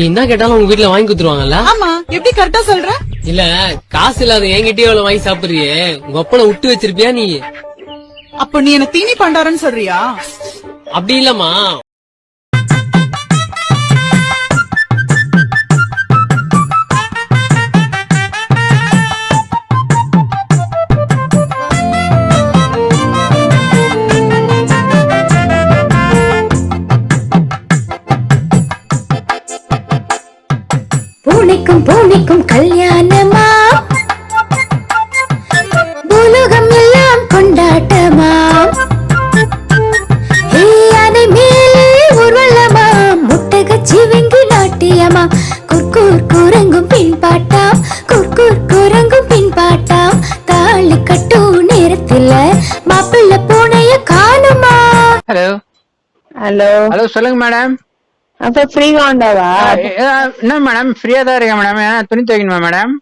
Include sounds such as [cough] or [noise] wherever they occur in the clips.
என்ன கேட்டாலும் உங்க வீட்ல வாங்கி கொடுத்துருவாங்கல்ல? ஆமா. எப்படி கரெக்டா சொல்ற? இல்ல காசு இல்லாத என்கிட்டயே அவ்வளவு வாங்கி சாப்பிடுறியே. உங்க அப்பனை விட்டு வச்சிருப்பியா நீ? அப்ப நீ என்ன தீனி பண்டாரன்னு சொல்றியா? அப்படி இல்லம்மா. பூனைக்கும் கல்யாணமா? பூலோகம் எல்லாம் கொண்டாட்டமா அதை மேலே ஊர்வலமா முட்டக சிவங்கி நாட்டியமா? குர்கூர் குரங்கும் பின்பாட்டாம் குர்கூர் குரங்கும் பின்பாட்டாம் தாலி கட்டும் நேரத்துல மாப்பிள்ள பூனைய காணுமா? ஹலோ ஹலோ ஹலோ சொல்லுங்க மேடம் அப்ப ஃப்ரீ ஹோண்டாவா என்ன மேடம் ஃப்ரீயா தான் இருக்கேன் மேடம் ஏன்னா துணி துவைக்கணுமா மேடம்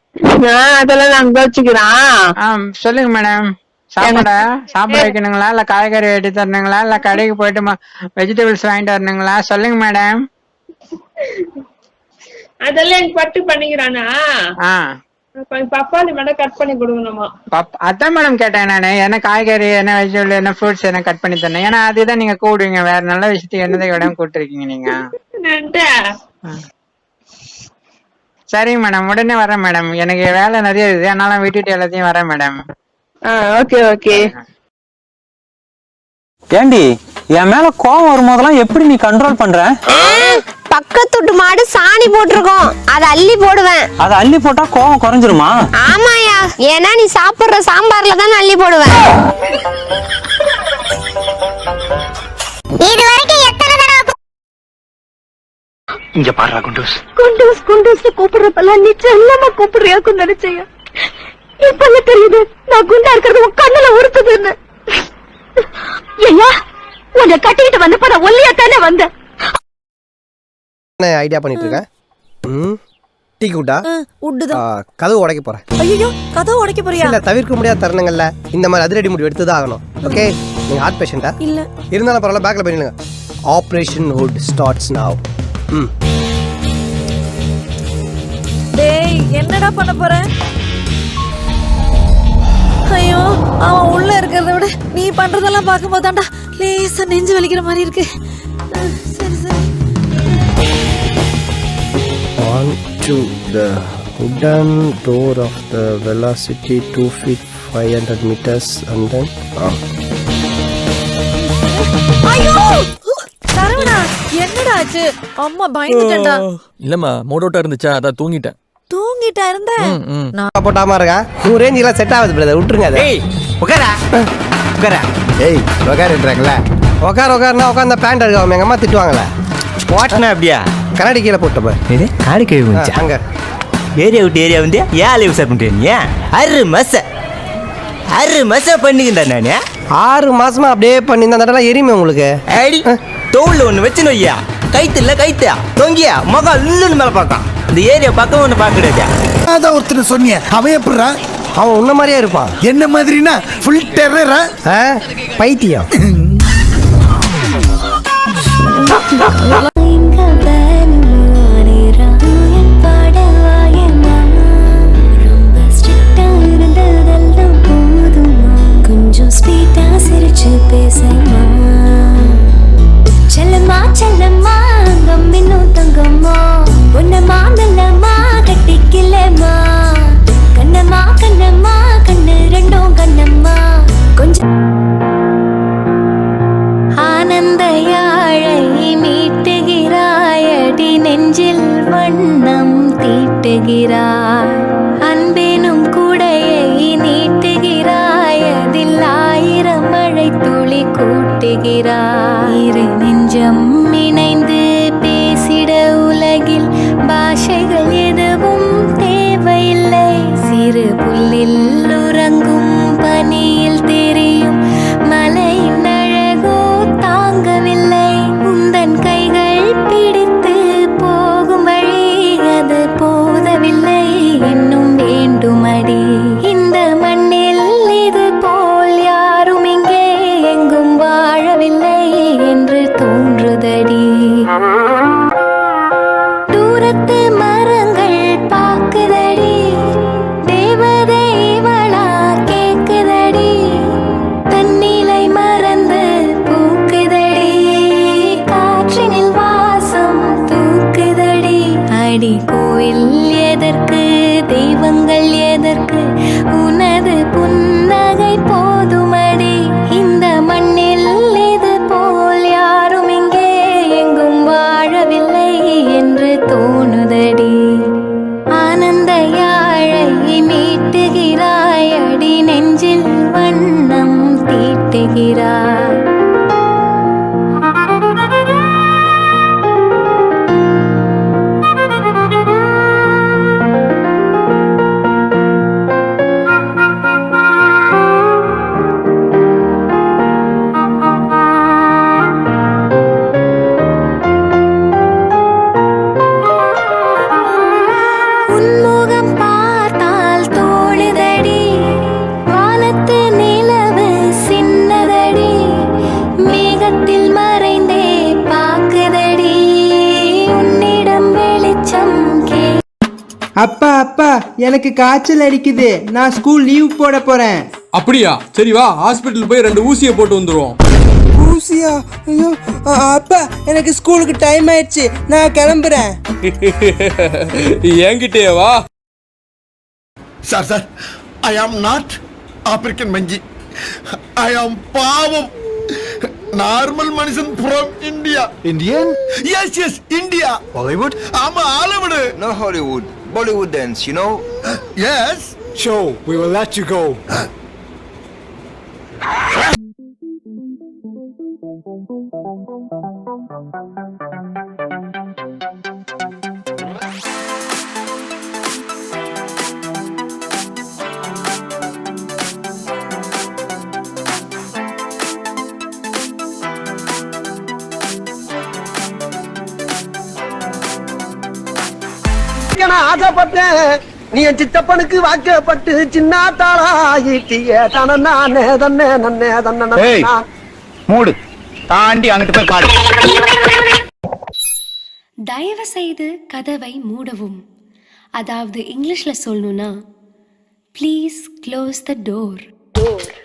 நான் அதெல்லாம் நாங்க வச்சுக்கிறோம் ஆ சொல்லுங்க மேடம் சாப்பாட? சாப்பிட வைக்கணுங்களா? இல்ல காய்கறி வெட்டி தரணுங்களா? இல்ல கடைக்கு போயிட்டு வெஜிடபிள்ஸ் வாங்கிட்டு வரணுங்களா? சொல்லுங்க மேடம் அதெல்லாம் பட்டு பண்ணிக்கிறானா? பப்பாளி கட் பண்ணி கொடுக்கணுமா? அதான் மேடம் கேட்டேன் நானு. என்ன காய்கறி என்ன வெஜிடபிள் என்ன ஃப்ரூட்ஸ் என்ன கட் பண்ணி தரணும்? ஏன்னா அதுதான் நீங்க கூடுவீங்க வேற நல்ல விஷயத்துக்கு என்னதை இடம் கூட்டிருக்கீங்க நீங்க. சரிங்க மேடம் உடனே வரேன் மேடம். எனக்கு வேலை நிறைய இருக்குது அதனால விட்டுட்டு எல்லாத்தையும் வரேன் மேடம். Okay okay. ஏண்டி என் மேல கோவம் வரும்போதெல்லாம் எப்படி நீ கண்ட்ரோல் பண்ற? பக்கத்து வீட்டு மாடு சாணி போட்டிருக்கோம். அத அள்ளி போடுவேன். அதை அள்ளி போட்டா கோவம் குறைஞ்சிருமா? ஆமாயா ஏன்னா நீ சாப்பிடுற சாம்பார்ல தான் அள்ளி போடுவேன். இது வரைக்கும் இங்க பாடுறா குண்டூஸ். குண்டூஸ் குண்டூஸ் கூப்பிடுறப்பெல்லாம் நீ செல்லமா கூப்பிடுறியா குண்டடிச்சையா இப்ப தெரியுது? நான் குண்டா இருக்கிறது உன் கண்ணுல உறுத்துதுன்னு. ஐயா உன்னை கட்டிக்கிட்டு வந்தப்ப நான் ஒல்லியா தானே வந்தேன். என்ன ஐடியா பண்ணிட்டு இருக்கேன் ம்? டீ கூட்டா? உட்டுதான் கதவு உடைக்க போறேன். ஐயோ கதவு உடைக்க போறியா? இல்ல தவிர்க்க முடியாத தருணங்கள்ல இந்த மாதிரி அதிரடி முடிவு எடுத்து தான் ஆகணும். ஓகே நீங்க ஹார்ட் பேஷண்டா இல்ல. இருந்தாலும் பரவாயில்ல பேக்ல பண்ணிடுங்க ஆபரேஷன் ஹுட் ஸ்டார்ட்ஸ் நவ் ம். என்னடா பண்ண போற? ஐயோ அவன் உள்ள இருக்கிறத விட நீ பண்றதெல்லாம் பார்க்கும்போது தான்டா லேசா நெஞ்சு வலிக்கிற மாதிரி இருக்கு. சரி சரி. On to the wooden door of the velocity 2 feet 500 meters and then. ஐயோ! சரவணா என்னடா ஆச்சு? அம்மா பயந்துட்டேன்டா. இல்லம்மா மூடோட்டா இருந்துச்சா? அதான் தூங்கிட்டேன். தூங்கிட்டா இருந்த. நான் போட்டாம இருக்கா நூறு ரேஞ்சிலாம் செட் ஆகுது பிரதர் விட்டுருங்க அதை. உட்காரா? உட்காரா? ஏய் உக்காருன்றாங்களே உட்கார உட்காருனா உட்காந்த பேண்ட் இருக்காம எங்க அம்மா திட்டுவாங்களே வாட்டினா அப்படியா கண்ணாடி கீழே போட்டப்ப இது காடு கழுவி அங்க. ஏரியா விட்டு ஏரியா வந்து ஏன் லைவ் சார் பண்ணிட்டு அரு மச. அரு மச பண்ணிக்கிட்டா நானு. ஆறு மாசமா அப்படியே பண்ணி இந்த எரியுமே உங்களுக்கு. அடி. தோல்ல ஒண்ணு வச்சுன்னு வையா? கைத்து இல்ல கைத்து தொங்கியா? மகா இல்லுன்னு மேல பார்க்கான் இந்த ஏரியா பக்கம் ஒண்ணு பார்க்க கிடையாது அதான் ஒருத்தர் சொன்னிய அவன் எப்படிறா? அவன் உன்ன மாதிரியே இருப்பான். என்ன மாதிரினா ஃபுல் டெரரா? பைத்தியம். [laughs] गिरा வாழவில்லை என்று தோன்றுதடி. எனக்கு காய்ச்சல் அடிக்குது. நான் ஸ்கூல் லீவ் போட போறேன். அப்படியா? சரி வா ஹாஸ்பிட்டல் போய் ரெண்டு ஊசியை போட்டு வந்துருவோம். ஊசியா? ஐயோ அப்பா எனக்கு ஸ்கூலுக்கு டைம் ஆயிடுச்சு. நான் கிளம்புறேன். [laughs] என்கிட்டயே வா. Sir sir I am not African மஞ்சி ஐ ஆம் பாவம். நார்மல் மனுஷன் from India Indian yes yes India Bollywood ஆமா Hollywood no Hollywood Bollywood dance, you know? yes? So we will let you go. நான் ஆசைப்பட்டேன் நீ என் சித்தப்பனுக்கு வாக்கப்பட்டு சின்ன தாளா ஈட்டிய தன நானே தன்னே நன்னே தன்ன மூடு தாண்டி அங்கிட்டு போய் பாடு தயவு செய்து கதவை மூடவும் அதாவது இங்கிலீஷ்ல சொல்லணும்னா ப்ளீஸ் க்ளோஸ் த டோர் யாரை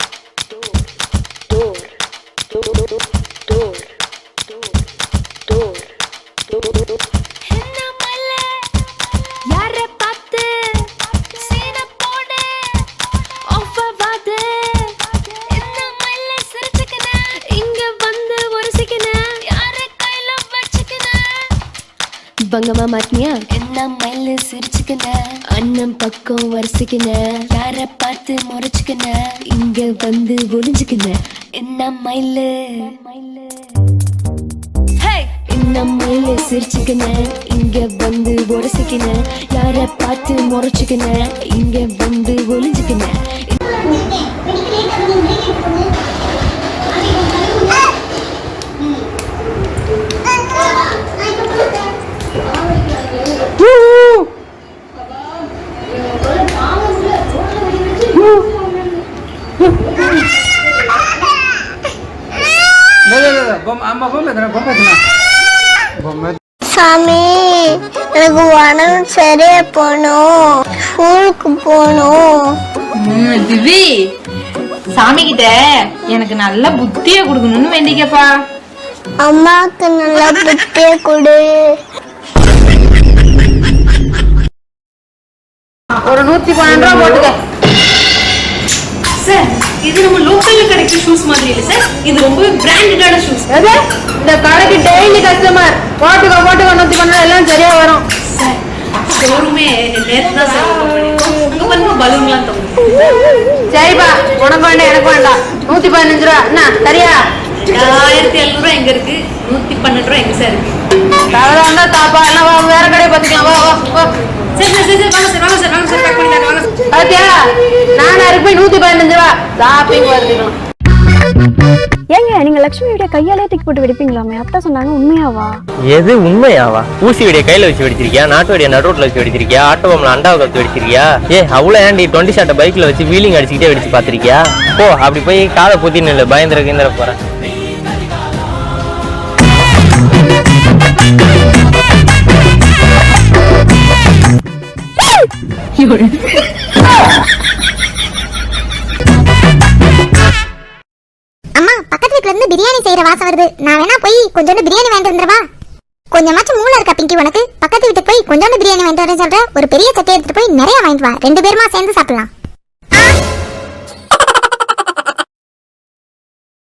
பங்கமா மாட்டினியா? என்ன மயில சிரிச்சுக்கின? அண்ணன் பக்கம் வரிசிக்கின. யார பார்த்து முறைச்சுக்கின? இங்க வந்து ஒளிஞ்சுக்கின. என்ன மயிலு? என்ன மயில சிரிச்சுக்கின? இங்க வந்து உரசிக்கின யார பார்த்து முறைச்சுக்கின? இங்க வந்து ஒளிஞ்சுக்கின. சாமி எனக்கு உடம்பு சரியா போகணும். ஸ்கூலுக்கு போகணும். திவி சாமி கிட்ட எனக்கு நல்ல புத்திய கொடுக்கணும்னு வேண்டிக்கப்பா. அம்மாவுக்கு நல்லா புத்திய கொடு. ஒரு நூத்தி பன்னெண்டு ரூபா போட்டுக்க. இது நம்ம லோக்கல்ல கிடைக்கிற ஷூஸ் மாதிரி இல்ல சார் இது ரொம்ப பிராண்டடான ஷூஸ் இந்த கடைக்கு டெய்லி கஸ்டமர் போட்டுக்கோ போட்டுக்கோ நூத்தி பன்னெண்டு எல்லாம் சரியா வரும். சார் ஷோரூமே நேத்து தான் சார் பாருங்க பலூன்லாம் தொங்குது சரிப்பா உனக்கு வேண்டாம் எனக்கு வேண்டாம். நூத்தி பதினஞ்சு ரூபா. என்ன சரியா? ஆயிரத்தி எழுநூறு ரூபா எங்க இருக்கு? நூத்தி பன்னெண்டு ரூபா எங்க சார் இருக்கு? வந்தா தாப்பா. என்ன வேற கடையை பார்த்துக்கலாம் வா வா. ஏங்க நீங்க லட்சுமியோட கையாலே தூக்கி போட்டு வெடிப்பீங்களாமே? அப்பா சொன்னாங்க உண்மையாவா? எது உண்மையாவா? ஊசி வெடிய கையில வச்சு வெடிச்சிருக்கியா? நாட்டு வெடிய நடுரோட்ல வச்சு வெடிச்சிருக்கியா? ஆட்டோ பம்ல அண்டாவை கத்து வெடிச்சிருக்கியா? ஏ அவ்வளவு ஏன்டி டுவெண்ட்டி ஷார்ட்ட பைக்ல வச்சு வீலிங் அடிச்சுக்கிட்டே வெடிச்சு பாத்திருக்கியா போ அப்படி போய் காதை பொத்தி நில்லு. பயந்துர கிந்திர போறேன். அம்மா பக்கத்து வீட்ல இருந்து பிரியாணி செய்யற வாசம் வருது. நான் வேணா போய் கொஞ்சோண்டு பிரியாணி வாங்கிட்டு வந்துடவா? கொஞ்சமாச்சும் மூளை இருக்கா பிங்கி உனக்கு? பக்கத்து வீட்டுக்கு போய் கொஞ்சோண்டு பிரியாணி வாங்கிட்டு வரேன் சொல்ற ஒரு பெரிய சட்டை எடுத்துட்டு போய் நிறைய வாங்கிட்டு வா. ரெண்டு பேருமா சேர்ந்து சாப்பிடலாம்.